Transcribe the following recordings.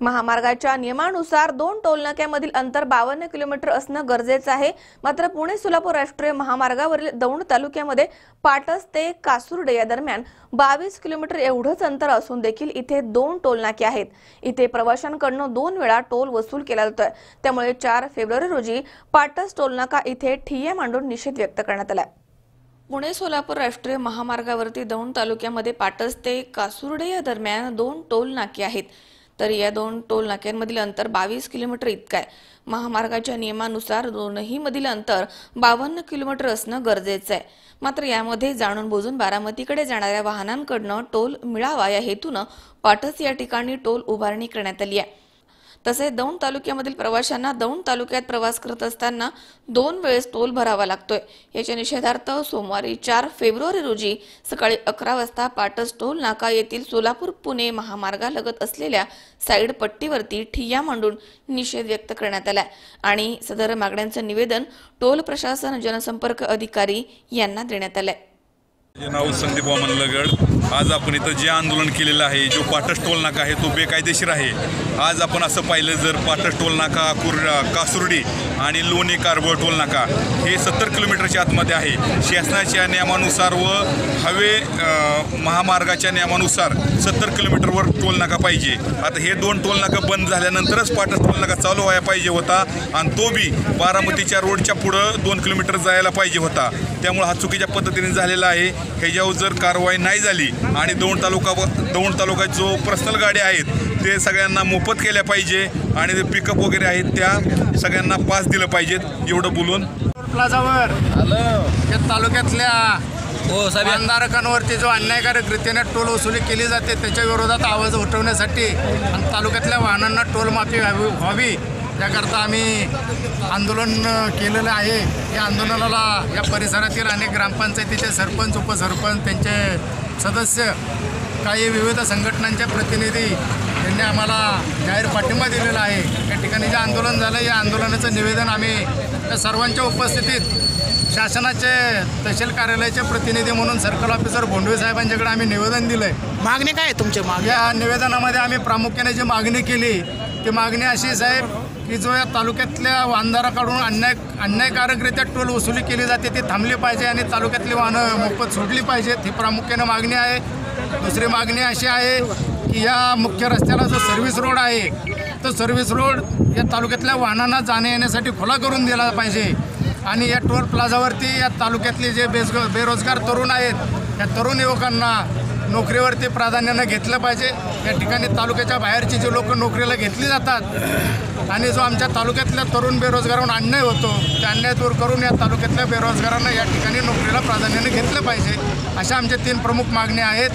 महामार्गाच्या नियमानुसार दोन टोलनाक्यामधील अंतर बावन्न किलोमीटर असणं गरजेचं आहे. मात्र पुणे सोलापूर राष्ट्रीय महामार्गावरील दौंड तालुक्यामध्ये पाटस ते कासुर्डे या दरम्यान बावीस किलोमीटर एवढंच अंतर असून देखील इथे दोन टोलनाके आहेत. इथे प्रवाशांकडनं दोन वेळा टोल वसूल केला जातोय. त्यामुळे चार फेब्रुवारी रोजी पाटस टोलनाका इथे ठिय्या मांडून निषेध व्यक्त करण्यात आला पुणे सोलापूर राष्ट्रीय महामार्गावरती दौंड तालुक्यामध्ये पाटस ते कासुर्डे या दरम्यान दोन टोल नाके आहेत. तर या दोन टोल नाक्यांमधील अंतर बावीस किलोमीटर इतकं आहे. महामार्गाच्या नियमानुसार दोनही मधील अंतर बावन्न किलोमीटर असणं गरजेचं आहे. मात्र यामध्ये जाणून बुजून बारामतीकडे जाणाऱ्या वाहनांकडनं टोल मिळावा या हेतूनं पाटस या ठिकाणी टोल उभारणी करण्यात आली आहे. तसेच दौंड तालुक्यामधील प्रवाशांना दौंड तालुक्यात प्रवास करत असताना दोन वेळेस टोल भरावा लागतोय. याच्या निषेधार्थ सोमवारी चार फेब्रुवारी रोजी सकाळी अकरा वाजता पाटस टोल नाका येथील सोलापूर पुणे महामार्गालगत असलेल्या साईड पट्टीवरती ठिय्या मांडून निषेध व्यक्त करण्यात आला आणि सदर मागण्यांचं निवेदन टोल प्रशासन जनसंपर्क अधिकारी यांना देण्यात आलंय. माझे नाव संदीप वामन लगड आज आपण इथं जे आंदोलन केलेलं आहे जो पाटस टोल नाका आहे तो बेकायदेशीर आहे. आज आपण असं पाहिलं जर पाटस टोल नाका कुर कासुर्डी आणि लोणी कारबळ टोल नाका. हे सत्तर किलोमीटरच्या आतमध्ये आहे. शासनाच्या नियमानुसार व हवे महामार्गाच्या नियमानुसार सत्तर किलोमीटरवर टोल नाका पाहिजे. आता हे दोन टोल नाका बंद झाल्यानंतरच पाटस टोल नाका चालू व्हायला पाहिजे होता आणि तो बी बारामतीच्या रोडच्या पुढं दोन किलोमीटर जायला पाहिजे होता. त्यामुळे हा चुकीच्या पद्धतीने झालेला आहे. ह्याच्यावर जर कारवाई नाही झाली आणि दौंड तालुका दौंड तालुका जो पर्सनल गाड्या आहेत ते सगळ्यांना मोफत केल्या पाहिजे. आणि जे पिकअप वगैरे आहेत त्या सगळ्यांना पास दिलं पाहिजेत एवढं बोलून. प्लाझावर. या तालुक्यातल्या हो साहेब. बांधारकांवरती जो अन्यायकारक रीतीने टोल वसुली केली जाते त्याच्या विरोधात आवाज उठवण्यासाठी आणि तालुक्यातल्या वाहनांना टोल माफी व्हावी व्हावी याकरता आम्ही आंदोलन केलेलं आहे. या आंदोलनाला या परिसरातील अनेक ग्रामपंचायतीचे सरपंच उपसरपंच त्यांचे सदस्य काही विविध संघटनांचे प्रतिनिधी यांनी आम्हाला जाहीर पाठिंबा दिलेला आहे. या ठिकाणी जे आंदोलन झालं या आंदोलनाचं निवेदन आम्ही त्या सर्वांच्या उपस्थितीत शासनाचे तहसील कार्यालयाचे प्रतिनिधी म्हणून सर्कल ऑफिसर भोंडवे साहेबांच्याकडे आम्ही निवेदन दिलं आहे मागणी काय आहे तुमच्या मागे या निवेदनामध्ये आम्ही प्रामुख्याने जी मागणी केली ती मागणी अशी साहेब की जो या तालुक्यातल्या वाहनदाराकडून अन्याय अन्यायकारकरित्या टोल वसुली केली जाते ती थांबली पाहिजे आणि तालुक्यातली वाहनं मोफत सोडली पाहिजेत ही प्रामुख्याने मागणी आहे. दुसरी मागणी अशी आहे की या मुख्य रस्त्याला जो सर्व्हिस रोड आहे तो सर्व्हिस रोड या तालुक्यातल्या वाहनांना जाण्या येण्यासाठी खुला करून दिला पाहिजे. आणि या टोल प्लाझावरती या तालुक्यातले जे बेसग बेरोजगार तरुण आहेत या तरुण युवकांना नोकरीवरती प्राधान्यानं घेतलं पाहिजे. या ठिकाणी तालुक्याच्या बाहेरची जे लोक नोकरीला घेतली जातात आणि जो आमच्या तालुक्यातल्या तरुण बेरोजगारांवर अन्याय होतो त्या अन्याय दूर करून या तालुक्यातल्या बेरोजगारांना या ठिकाणी नोकरीला प्राधान्याने घेतलं पाहिजे. अशा आमच्या तीन प्रमुख मागण्या आहेत.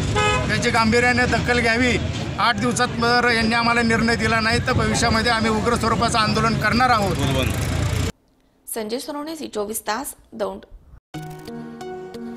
त्याची गांभीर्याने दखल घ्यावी. आठ दिवसात जर यांनी आम्हाला निर्णय दिला नाही तर भविष्यामध्ये आम्ही उग्र स्वरूपाचं आंदोलन करणार आहोत. संजय सोनवणे चोवीस तास दौंड.